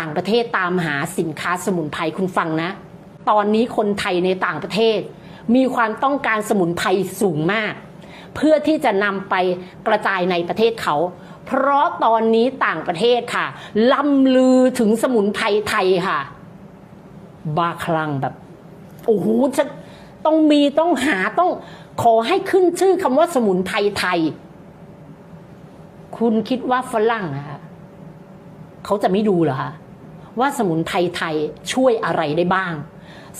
ต่างประเทศตามหาสินค้าสมุนไพรคุณฟังนะ ตอนนี้คนไทยในต่างประเทศ มีความต้องการสมุนไพรสูงมาก เพื่อที่จะนำไปกระจายในประเทศเขา เพราะตอนนี้ต่างประเทศค่ะล่ำลือถึงสมุนไพรไทยค่ะ บ้าคลั่งแบบโอ้โหจะต้องมีต้องหาต้องขอให้ขึ้นชื่อคำว่าสมุนไพรไทย คุณคิดว่าฝรั่งนะคะเขาจะไม่ดูเหรอคะ ว่าสมุนไพรไทยช่วยอะไรได้บ้าง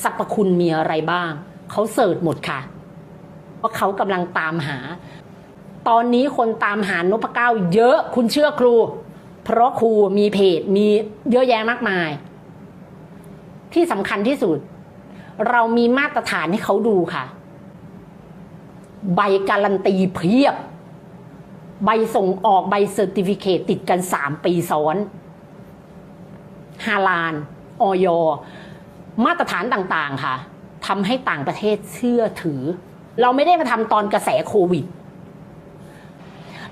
สรรพคุณมีอะไรบ้าง เขาเสิร์ชหมดค่ะ เพราะเขากำลังตามหา ตอนนี้คนตามหานพเก้าเยอะคุณเชื่อครู เพราะครูมีเพจมีเยอะแยะมากมาย ที่สำคัญที่สุด เรามีมาตรฐานให้เขาดูค่ะ ใบการันตีเพียบ ใบส่งออกใบเซอร์ติฟิเคตติดกัน 3 ปีซ้อน ฮาลานออยมาตรฐานต่างๆค่ะทำให้ต่างประเทศเชื่อถือ เราไม่ได้มาทำตอนกระแสโควิด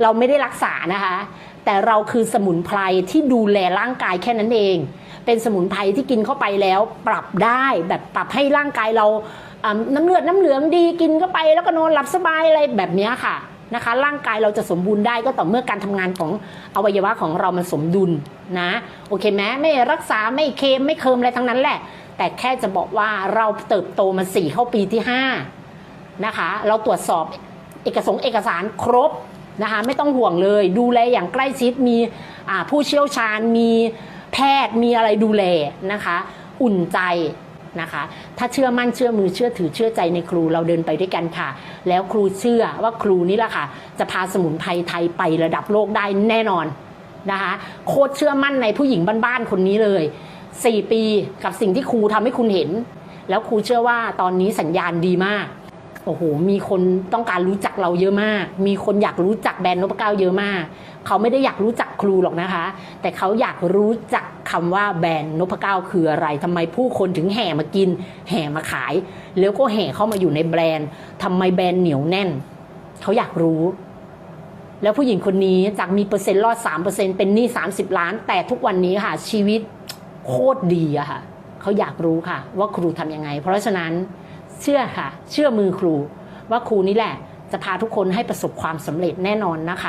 เราไม่ได้รักษานะคะ แต่เราคือสมุนไพรที่ดูแลร่างกายแค่นั้นเอง เป็นสมุนไพรที่กินเข้าไปแล้วปรับได้แบบปรับให้ร่างกายเราน้ำเลือดน้ำเหลืองดีกินเข้าไปแล้วก็นอนหลับสบายอะไรแบบนี้ค่ะ นะคะ ร่างกายเราจะสมบูรณ์ได้ก็ต่อเมื่อการทำงานของอวัยวะของเรามันสมดุลนะโอเคไหมไม่รักษาไม่เค็มไม่เคิมอะไรทั้งนั้นแหละ แต่แค่จะบอกว่าเราเติบโตมาสี่เข้าปีที่ห้านะคะเราตรวจสอบเอกสงเอกสารครบนะคะไม่ต้องห่วงเลยดูแลอย่างใกล้ชิดมีผู้เชี่ยวชาญมีแพทย์มีอะไรดูแลนะคะ อุ่นใจ นะคะ ถ้าเชื่อมั่นเชื่อมือเชื่อถือเชื่อใจในครูเราเดินไปด้วยกันค่ะ แล้วครูเชื่อว่าครูนี่แหละค่ะ จะพาสมุนไพรไทยไประดับโลกได้แน่นอนนะคะโคตรเชื่อมั่นในผู้หญิงบ้านๆคนนี้เลย 4 ปีกับสิ่งที่ครูทำให้คุณเห็น แล้วครูเชื่อว่าตอนนี้สัญญาณดีมาก โอ้โห มีคนต้องการรู้จักเราเยอะมาก มีคนอยากรู้จักแบรนด์นพเก้าเยอะมาก เขาไม่ได้อยากรู้จักครูหรอกนะคะ แต่เขาอยากรู้จักคำว่าแบรนด์นพเก้าคืออะไรทำไมผู้คนถึงแห่มากิน แห่มาขาย แล้วก็แห่เข้ามาอยู่ในแบรนด์ทำไมแบรนด์เหนียวแน่น เขาอยากรู้แล้วผู้หญิงคนนี้จากมีเปอร์เซ็นต์รอด 3%เป็นหนี้ 30 ล้าน แต่ทุกวันนี้ค่ะ ชีวิตโคตรดีอะค่ะ เขาอยากรู้ค่ะ ว่าครูทำยังไง เพราะฉะนั้น เชื่อค่ะ เชื่อมือครู ว่าครูนี่แหละ จะพาทุกคนให้ประสบความสำเร็จแน่นอนนะคะ